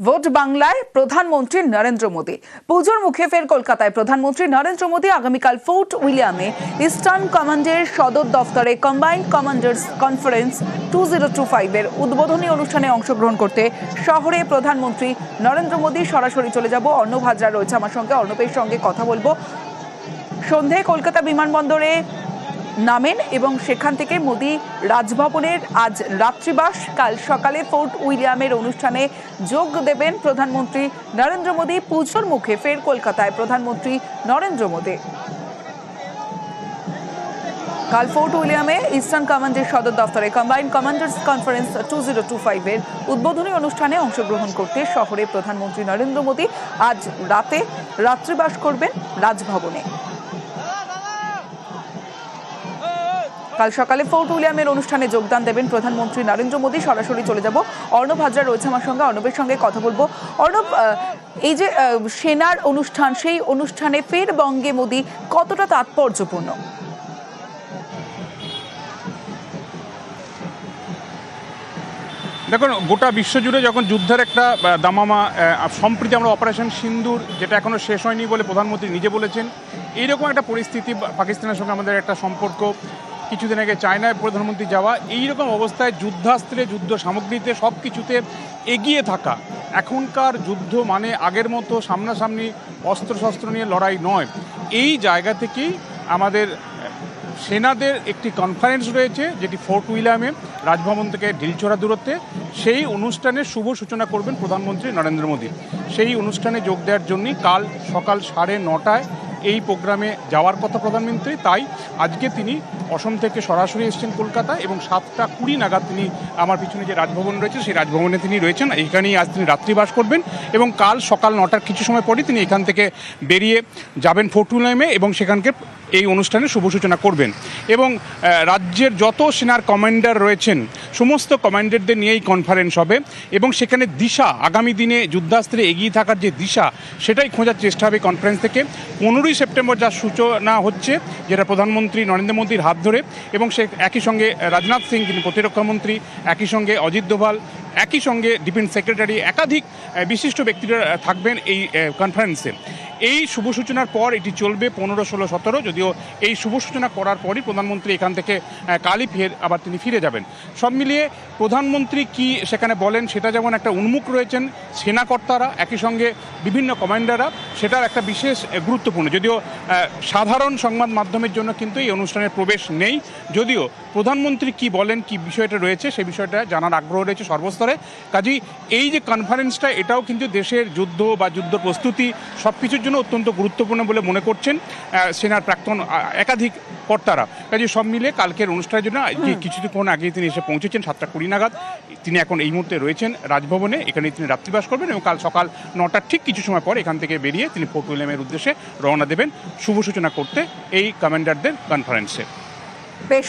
Vote বাংলায় প্রধানমন্ত্রী নরেন্দ্র মোদী। পুজোর মুখে ফের কলকাতায় প্রধানমন্ত্রী নরেন্দ্র মোদী আগামীকাল ফোর্ট উইলিয়ামে ইস্টার্ন কমান্ডের সদর দফতরে combined commanders conference two zero two ফাইভের উদ্বোধনী অনুষ্ঠানে অংশগ্রহণ করতে শহরে প্রধানমন্ত্রী নরেন্দ্র মোদী সরাসরি চলে যাব। অর্ণব হাজরা রয়েছে আমার সঙ্গে। অর্ণবের সঙ্গে কথা বলব। সন্ধে কলকাতা বিমানবন্দরে নামেন এবং সেখান থেকে মোদি রাজভবনের আজ রাত্রিবাস, কাল সকালে ফোর্ট উইলিয়ামের অনুষ্ঠানে যোগ দেবেন প্রধানমন্ত্রী নরেন্দ্র মোদী। পুজোর মুখে ফের কলকাতায় প্রধানমন্ত্রী নরেন্দ্র মোদী। কাল ফোর্ট উইলিয়ামে ইস্টার্ন কমান্ডের সদর দফতরে combined commanders conference two zero two ফাইভের উদ্বোধনী অনুষ্ঠানে অংশগ্রহণ করতে শহরে প্রধানমন্ত্রী নরেন্দ্র মোদী আজ রাতে রাত্রিবাস করবেন রাজভবনে। কাল সকালে ফোর্ট উইলিয়ামের অনুষ্ঠানে যোগদান দেবেন প্রধানমন্ত্রী নরেন্দ্র মোদী। সরাসরি চলে যাব অর্ণব হাজরা রয়েছে আমার সঙ্গে। অর্ণবের সঙ্গে কথা বলব। অর্ণব এই যে সেনার অনুষ্ঠান, সেই অনুষ্ঠানে ফের বঙ্গে মোদী কতটা তাৎপর্যপূর্ণ? দেখুন, গোটা বিশ্বজুড়ে যখন যুদ্ধের একটা দামামা সম্প্রতি আমরা অপারেশন সিন্দুর, যেটা এখনও শেষ হয়নি বলে প্রধানমন্ত্রী নিজে বলেছেন, এইরকম একটা পরিস্থিতি পাকিস্তানের সঙ্গে আমাদের একটা সম্পর্ক। কিছুদিন আগে চায়নায় প্রধানমন্ত্রী যাওয়া, এইরকম অবস্থায় যুদ্ধাস্ত্রে, যুদ্ধ সামগ্রীতে সব কিছুতে এগিয়ে থাকা। এখনকার যুদ্ধ মানে আগের মতো সামনাসামনি অস্ত্রশস্ত্র নিয়ে লড়াই নয়। এই জায়গা থেকেই আমাদের সেনাদের একটি কনফারেন্স রয়েছে, যেটি ফোর্ট উইলিয়ামে রাজভবন থেকে ঢিলছোড়া দূরত্বে। সেই অনুষ্ঠানের শুভ সূচনা করবেন প্রধানমন্ত্রী নরেন্দ্র মোদী। সেই অনুষ্ঠানে যোগ দেওয়ার জন্যই কাল সকাল সাড়ে নটায় এই প্রোগ্রামে যাওয়ার কথা প্রধানমন্ত্রী, তাই আজকে তিনি অসম থেকে সরাসরি এসছেন কলকাতা এবং সাতটা কুড়ি নাগাদ তিনি আমার পিছনে যে রাজভবন রয়েছে, সেই রাজভবনে তিনি রয়েছেন। এখানেই আজ তিনি রাত্রিবাস করবেন এবং কাল সকাল নটার কিছু সময় পরে তিনি এখান থেকে বেরিয়ে যাবেন ফোর্ট উইলিয়ামে এবং সেখানকে এই অনুষ্ঠানে শুভ সূচনা করবেন। এবং রাজ্যের যত সেনার কমান্ডার রয়েছেন, সমস্ত কমান্ডারদের নিয়েই কনফারেন্স হবে এবং সেখানে দিশা, আগামী দিনে যুদ্ধাস্ত্রে এগিয়ে থাকার যে দিশা, সেটাই খোঁজার চেষ্টা হবে কনফারেন্স থেকে। পনেরোই সেপ্টেম্বর যার সূচনা হচ্ছে, যেটা প্রধানমন্ত্রী নরেন্দ্র মোদীর হাত ধরে এবং সে একই সঙ্গে রাজনাথ সিং যিনি প্রতিরক্ষামন্ত্রী একই সঙ্গে অজিত দোভাল, একই সঙ্গে ডিফেন্স সেক্রেটারি, একাধিক বিশিষ্ট ব্যক্তিরা থাকবেন এই কনফারেন্সে এই শুভ সূচনার পর এটি চলবে পনেরো, ষোলো, সতেরো, যদিও এই শুভ সূচনা করার পরই প্রধানমন্ত্রী এখান থেকে কালই ফের আবার তিনি ফিরে যাবেন। সব মিলিয়ে প্রধানমন্ত্রী কি সেখানে বলেন সেটা যেমন একটা উন্মুখ রয়েছেন সেনাকর্তারা, একই সঙ্গে বিভিন্ন কমান্ডাররা, সেটার একটা বিশেষ গুরুত্বপূর্ণ। যদিও সাধারণ সংবাদ মাধ্যমের জন্য কিন্তু এই অনুষ্ঠানের প্রবেশ নেই। যদিও প্রধানমন্ত্রী কি বলেন, কি বিষয়টা রয়েছে সেই বিষয়টা জানার আগ্রহ রয়েছে সর্বস্তরে। কাজেই এই যে কনফারেন্সটা এটাও কিন্তু দেশের যুদ্ধ বা যুদ্ধ প্রস্তুতি সব কিছুর জন্য অত্যন্ত গুরুত্বপূর্ণ বলে মনে করছেন সেনার প্রাক্তন একাধিক কর্তারা। কাজে সব মিলে কালকের অনুষ্ঠানের জন্য কিছুক্ষণ আগে তিনি এসে পৌঁছেছেন সাতটা কুড়ি নাগাদ তিনি এখন এই মুহূর্তে রয়েছেন রাজভবনে। এখানে তিনি রাত্রিবাস করবেন এবং কাল সকাল নটার ঠিক কিছু সময় পর এখান থেকে বেরিয়ে তিনি ফোর্ট উইলিয়ামের উদ্দেশ্যে রওনা দেবেন। শুভ সূচনা করতে এই কমান্ডারদের কনফারেন্সে বেশ